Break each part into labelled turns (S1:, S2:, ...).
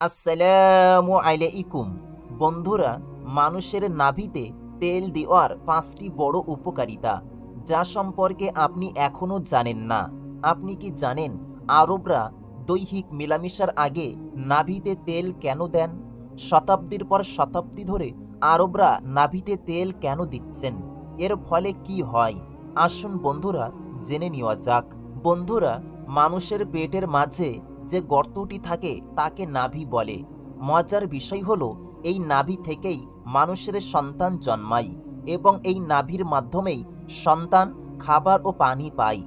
S1: আসসালামু আলাইকুম। বন্ধুরা, মানুষের নাভিতে তেল দেওয়ার পাঁচটি বড় উপকারিতা, যা সম্পর্কে আপনি এখনও জানেন না। আপনি কি জানেন আরবরা দৈহিক মেলামেশার আগে নাভিতে তেল কেন দেন? শতাব্দীর পর শতাব্দী ধরে আরবরা নাভিতে তেল কেন দিচ্ছেন? এর ফলে কি হয়? আসুন বন্ধুরা, জেনে নেওয়া যাক। বন্ধুরা, মানুষের পেটের মাঝে যে গর্তটি থাকে তাকে নাভি বলে। মজার বিষয় হলো, এই নাভি থেকেই মানুষের সন্তান জন্মায় এবং এই নাভির মাধ্যমেই সন্তান খাবার ও পানি পায়।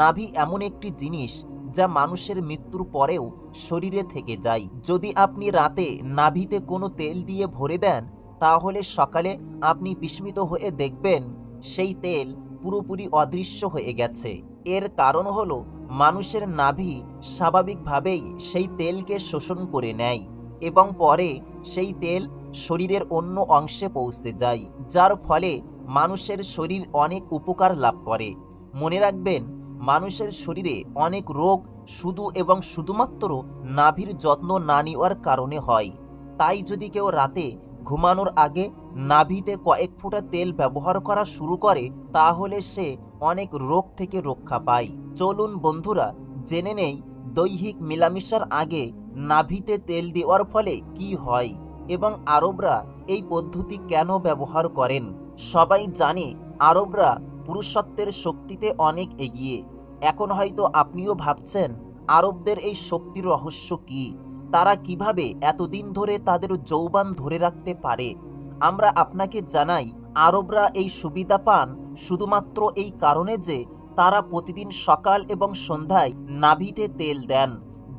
S1: নাভি এমন একটি জিনিস যা মানুষের মৃত্যুর পরেও শরীরে থেকে যায়। যদি আপনি রাতে নাভিতে কোনো তেল দিয়ে ভরে দেন, তাহলে সকালে আপনি বিস্মিত হয়ে দেখবেন সেই তেল পুরোপুরি অদৃশ্য হয়ে গেছে। এর কারণ হলো মানুষের নাভি স্বাভাবিকভাবেই সেই তেলকে শোষণ করে নেয় এবং পরে সেই তেল শরীরের অন্য অংশে পৌঁছে যায়, যার ফলে মানুষের শরীর অনেক উপকার লাভ করে। মনে রাখবেন, মানুষের শরীরে অনেক রোগ শুধু এবং শুধুমাত্র নাভির যত্ন না নেওয়ার কারণে হয়। তাই যদি কেউ রাতে ঘুমানোর আগে নাভিতে কয়েক ফোঁটা তেল ব্যবহার করা শুরু করে, তাহলে সে অনেক রোগ থেকে রক্ষা পায় চলুন বন্ধুরা, জেনে নেই দৈহিক মিলামিশার আগে নাভিতে তেল দেওয়ার ফলে কি হয় এবং আরবরা এই পদ্ধতি কেন ব্যবহার করেন? সবাই জানে আরবরা পুরুষত্বের শক্তিতে অনেক এগিয়ে। এখন হয়তো আপনিও ভাবছেন, আরবদের এই শক্তির রহস্য কি? তারা কীভাবে এতদিন ধরে তাদের যৌবান ধরে রাখতে পারে? আমরা আপনাকে জানাই আরবরা এই সুবিধা পান শুধুমাত্র এই কারণে যে তারা প্রতিদিন সকাল এবং সন্ধ্যায় নাভিতে তেল দেন,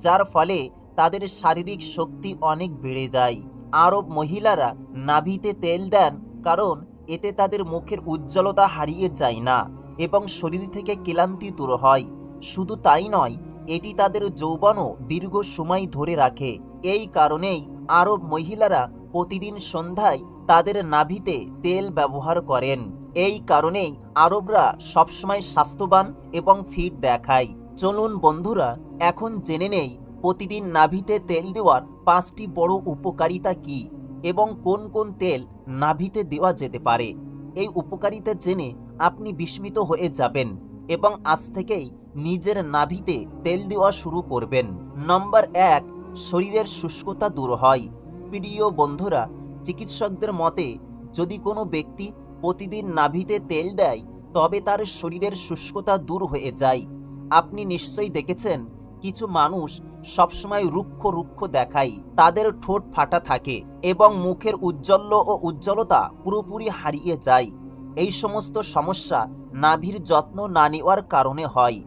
S1: যার ফলে তাদের শারীরিক শক্তি অনেক বেড়ে যায়। আরব মহিলারা নাভিতে তেল দেন কারণ এতে তাদের মুখের উজ্জ্বলতা হারিয়ে যায় না এবং শরীর থেকে ক্লান্তি দূর হয়। শুধু তাই নয়, এটি তাদের যৌবনও দীর্ঘ সময় ধরে রাখে। এই কারণেই আরব মহিলারা প্রতিদিন সন্ধ্যায় তাদের নাভিতে তেল ব্যবহার করেন। এই কারণেই আরবরা সবসময় স্বাস্থ্যবান এবং ফিট দেখায়। চলুন বন্ধুরা, এখন জেনে নেই প্রতিদিন নাভিতে তেল দেওয়ার পাঁচটি বড় উপকারিতা কি এবং কোন কোন তেল নাভিতে দেওয়া যেতে পারে। এই উপকারিতা জেনে আপনি বিস্মিত হয়ে যাবেন এবং আজ থেকেই নিজের নাভিতে তেল দেওয়া শুরু করবেন। নম্বর এক, শরীরের শুষ্কতা দূর হয়। প্রিয় বন্ধুরা চিকিৎসকদের মতে, যদি কোনো ব্যক্তি প্রতিদিন নাভিতে তেল দেয়, তবে তার শরীরের শুষ্কতা দূর হয়ে যায়। আপনি নিশ্চয়ই দেখেছেন, কিছু মানুষ সবসময় রুক্ষ রুক্ষ দেখায়, তাদের ঠোঁট ফাটা থাকে এবং মুখের উজ্জ্বল্য ও উজ্জ্বলতা পুরোপুরি হারিয়ে যায়। এই সমস্ত সমস্যা নাভির যত্ন না নেওয়ার কারণে হয়।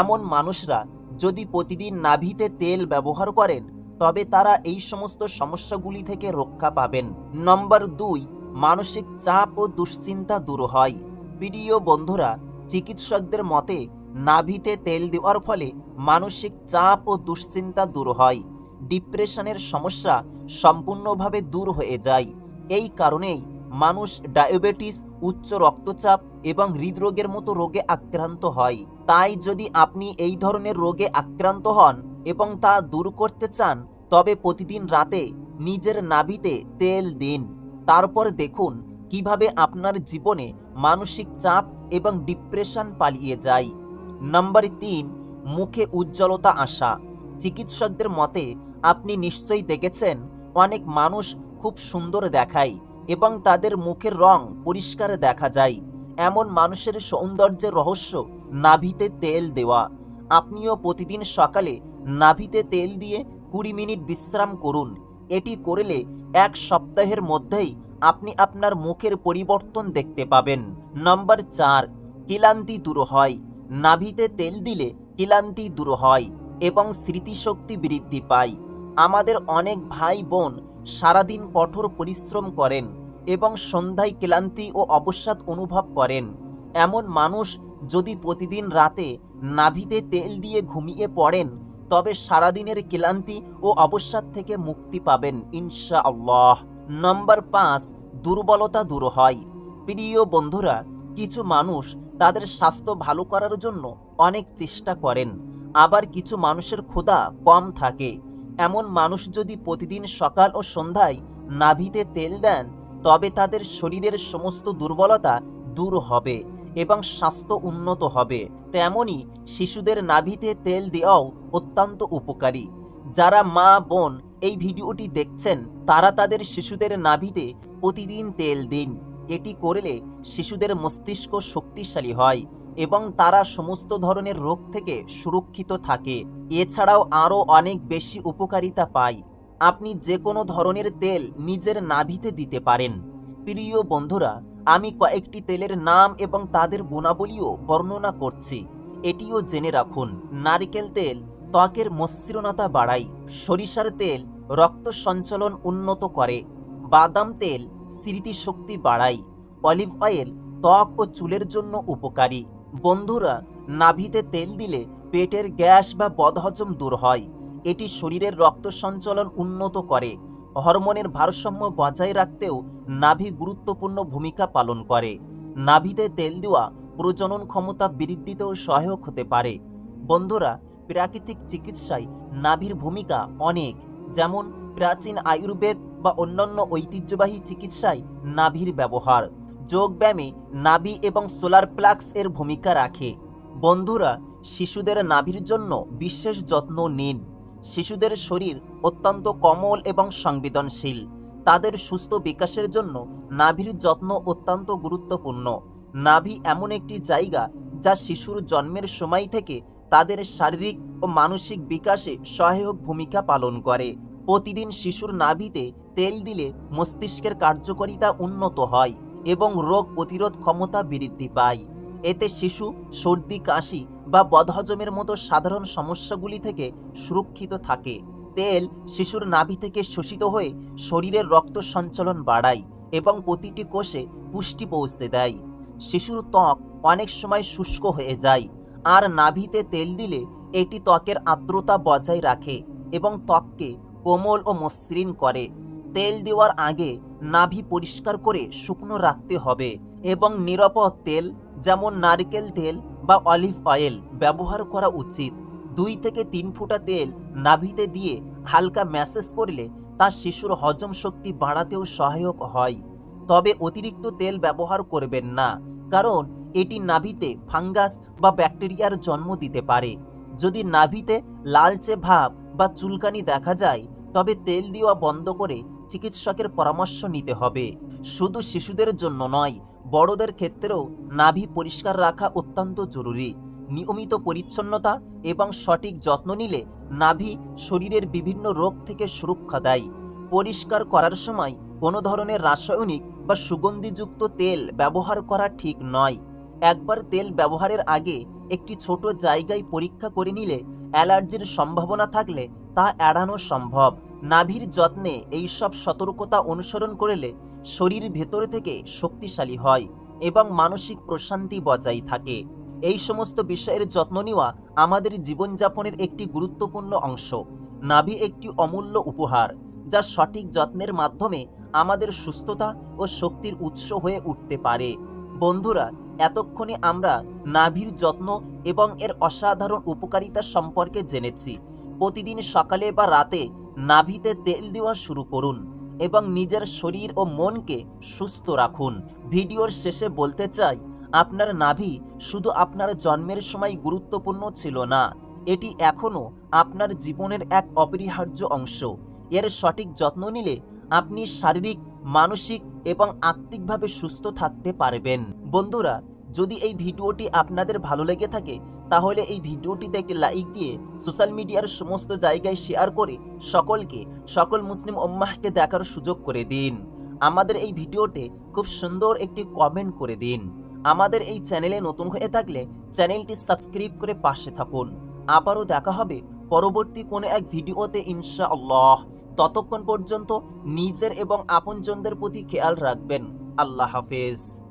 S1: এমন মানুষরা যদি প্রতিদিন নাভিতে তেল ব্যবহার করেন তবে তারা এই সমস্ত সমস্যাগুলি থেকে রক্ষা পাবেন। নম্বর দুই, মানসিক চাপ ও দুশ্চিন্তা দূর হয়। প্রিয় বন্ধুরা, চিকিৎসকদের মতে, নাভিতে তেল দেওয়ার ফলে মানসিক চাপ ও দুশ্চিন্তা দূর হয়। ডিপ্রেশনের সমস্যা সম্পূর্ণভাবে দূর হয়ে যায়। এই কারণেই মানুষ ডায়াবেটিস, উচ্চ রক্তচাপ এবং হৃদরোগের মতো রোগে আক্রান্ত হয়। তাই যদি আপনি এই ধরনের রোগে আক্রান্ত হন এবং তা দূর করতে চান, তবে প্রতিদিন রাতে নিজের নাভিতে তেল দিন। তারপর দেখুন কীভাবে আপনার জীবনে মানসিক চাপ এবং ডিপ্রেশন পালিয়ে যায়। নম্বর তিন, মুখে উজ্জ্বলতা আসা। চিকিৎসকদের মতে, আপনি নিশ্চয়ই দেখেছেন, অনেক মানুষ খুব সুন্দর দেখায় এবং তাদের মুখের রং পরিষ্কার দেখা যায়। এমন মানুষের সৌন্দর্যের রহস্য নাভিতে তেল দেওয়া। আপনিও প্রতিদিন সকালে নাভিতে তেল দিয়ে কুড়ি মিনিট বিশ্রাম করুন। এটি করলে এক সপ্তাহের মধ্যেই আপনি আপনার মুখের পরিবর্তন দেখতে পাবেন। নম্বর চার, ক্লান্তি দূর হয়। নাভিতে তেল দিলে ক্লান্তি দূর হয় এবং স্মৃতিশক্তি বৃদ্ধি পায়। আমাদের অনেক ভাই বোন সারাদিন কঠোর পরিশ্রম করেন এবং সন্ধ্যায় ক্লান্তি ও অবসাদ অনুভব করেন। এমন মানুষ যদি প্রতিদিন রাতে নাভিতে তেল দিয়ে ঘুমিয়ে পড়েন, তবে সারাদিনের ক্লান্তি ও অবসাদ থেকে মুক্তি পাবেন ইনশা আল্লাহ নম্বর পাঁচ, দুর্বলতা দূর হয়। প্রিয় বন্ধুরা, কিছু মানুষ তাদের স্বাস্থ্য ভালো করার জন্য অনেক চেষ্টা করেন, আবার কিছু মানুষের ক্ষুধা কম থাকে। এমন মানুষ যদি প্রতিদিন সকাল ও সন্ধ্যায় নাভিতে তেল দেন, তবে তাদের শরীরের সমস্ত দুর্বলতা দূর হবে। এবং স্বাস্থ্য উন্নত হবে। তেমনি শিশুদের নাভিতে তেল দেওয়াও অত্যন্ত উপকারী। যারা মা, বোন এই ভিডিওটি দেখছেন, তারা তাদের শিশুদের নাভিতে প্রতিদিন তেল দিন। এটি করলে শিশুদের মস্তিষ্ক শক্তিশালী হয় এবং তারা সমস্ত ধরনের রোগ থেকে সুরক্ষিত থাকে। এছাড়াও আরও অনেক বেশি উপকারিতা পায়। আপনি যে কোনো ধরনের তেল নিজের নাভিতে দিতে পারেন। প্রিয় বন্ধুরা আমি কয়েকটি তেলের নাম এবং তাদের গুণাবলীও বর্ণনা করছি। এটিও জেনে রাখুন, নারকেল তেল, ত্বকের মসৃণতা বাড়ায়, সরিষার তেল রক্ত সঞ্চালন উন্নত করে, বাদাম তেল স্মৃতিশক্তি বাড়ায়, অলিভ অয়েল ত্বক ও চুলের জন্য উপকারী। বন্ধুরা, নাভিতে তেল দিলে পেটের গ্যাস বা বদহজম দূর হয়, এটি শরীরের রক্ত সঞ্চালন উন্নত করে হরমোনের ভারসাম্য বজায় রাখতেও নাভি গুরুত্বপূর্ণ ভূমিকা পালন করে। নাভিতে তেল দেওয়া প্রজনন ক্ষমতা বৃদ্ধিতেও সহায়ক হতে পারে। বন্ধুরা, প্রাকৃতিক চিকিৎসায় নাভির ভূমিকা অনেক, যেমন প্রাচীন আয়ুর্বেদ বা অন্যান্য ঐতিহ্যবাহী চিকিৎসায় নাভির ব্যবহার। যোগব্যায়ামে নাভি এবং সোলার প্লাক্স এর ভূমিকা রাখে। বন্ধুরা, শিশুদের নাভির জন্য বিশেষ যত্ন নিন। শিশুদের শরীর অত্যন্ত কোমল এবং সংবেদনশীল। তাদের সুস্থ বিকাশের জন্য নাভির যত্ন অত্যন্ত গুরুত্বপূর্ণ। নাভি এমন একটি জায়গা যা শিশুর জন্মের সময় থেকে তাদের শারীরিক ও মানসিক বিকাশে সহায়ক ভূমিকা পালন করে। প্রতিদিন শিশুর নাভিতে তেল দিলে মস্তিষ্কের কার্যকারিতা উন্নত হয় এবং রোগ প্রতিরোধ ক্ষমতা বৃদ্ধি পায়। এতে শিশু, সর্দি, কাশি বা বদহজমের মতো সাধারণ সমস্যাগুলি থেকে সুরক্ষিত থাকে। তেল শিশুর নাভি থেকে শোষিত হয়ে শরীরের রক্ত সঞ্চালন বাড়ায় এবং প্রতিটি কোষে পুষ্টি পৌঁছে দেয়। শিশুর ত্বক অনেক সময় শুষ্ক হয়ে যায়। আর নাভিতে তেল দিলে এটি ত্বকের আর্দ্রতা বজায় রাখে এবং ত্বককে কোমল ও মসৃণ করে। তেল দেওয়ার আগে নাভি পরিষ্কার করে শুকনো রাখতে হবে এবং নিরাপদ তেল যেমন নারকেল তেল বা অলিভ অয়েল ব্যবহার করা উচিত। দুই থেকে তিন ফুটা তেল নাভিতে দিয়ে হালকা ম্যাসেজ করলে তা শিশুর হজম শক্তি বাড়াতেও সহায়ক হয়। তবে অতিরিক্ত তেল ব্যবহার করবেন না, কারণ এটি নাভিতে ফাঙ্গাস বা ব্যাকটেরিয়ার জন্ম দিতে পারে। যদি নাভিতে লালচে ভাব বা চুলকানি দেখা যায়, তবে তেল দেওয়া বন্ধ করে চিকিৎসকের পরামর্শ নিতে হবে। শুধু শিশুদের জন্য নয়, বড়দের ক্ষেত্রেও নাভি পরিষ্কার রাখা অত্যন্ত জরুরি। নিয়মিত পরিচ্ছন্নতা এবং সঠিক যত্ন নিলে নাভি শরীরের বিভিন্ন রোগ থেকে সুরক্ষা দেয়। পরিষ্কার করার সময় কোনো ধরনের রাসায়নিক বা সুগন্ধিযুক্ত তেল ব্যবহার করা ঠিক নয়। একবার তেল ব্যবহারের আগে একটি ছোট জায়গায় পরীক্ষা করে নিলে অ্যালার্জির সম্ভাবনা থাকলে তা এড়ানো সম্ভব। নাভির যত্নে এইসব সতর্কতা অনুসরণ করলে শরীর ভেতর থেকে শক্তিশালী হয় এবং মানসিক প্রশান্তি বজায় থাকে। এই সমস্ত বিষয়ের যত্ন নেওয়া আমাদের জীবনযাপনের একটি গুরুত্বপূর্ণ অংশ। নাভি একটি অমূল্য উপহার, যা সঠিক যত্নের মাধ্যমে আমাদের সুস্থতা ও শক্তির উৎস হয়ে উঠতে পারে। বন্ধুরা, এতক্ষণে আমরা নাভির যত্ন এবং এর অসাধারণ উপকারিতা সম্পর্কে জেনেছি। প্রতিদিন সকালে বা রাতে নাভিতে তেল দেওয়া শুরু করুন এবং নিজের শরীর ও মনকে সুস্থ রাখুন। ভিডিওর শেষে বলতে চাই, আপনার নাভি শুধু আপনার জন্মের সময় গুরুত্বপূর্ণ ছিল না, এটি এখনও আপনার জীবনের এক অপরিহার্য অংশ। এর সঠিক যত্ন নিলে আপনি শারীরিক, মানসিক এবং আত্মিকভাবে সুস্থ থাকতে পারবেন। বন্ধুরা যদি এই ভিডিওটি আপনাদের ভালো লেগে থাকে, তাহলে এই ভিডিওটিতে একটি লাইক দিয়ে সোশ্যাল মিডিয়ার সমস্ত জায়গায় শেয়ার করে সকলকে, সকল মুসলিম উম্মাহকে দেখার সুযোগ করে দিন। আমাদের এই ভিডিওতে খুব সুন্দর একটি কমেন্ট করে দিন। আমাদের এই চ্যানেলে নতুন হয়ে থাকলে চ্যানেলটি সাবস্ক্রাইব করে পাশে থাকুন। আবারও দেখা হবে পরবর্তী কোনো এক ভিডিওতে, ইনশাআল্লাহ। ততক্ষণ পর্যন্ত নিজের এবং আপনজনদের প্রতি খেয়াল রাখবেন। আল্লাহ হাফেজ।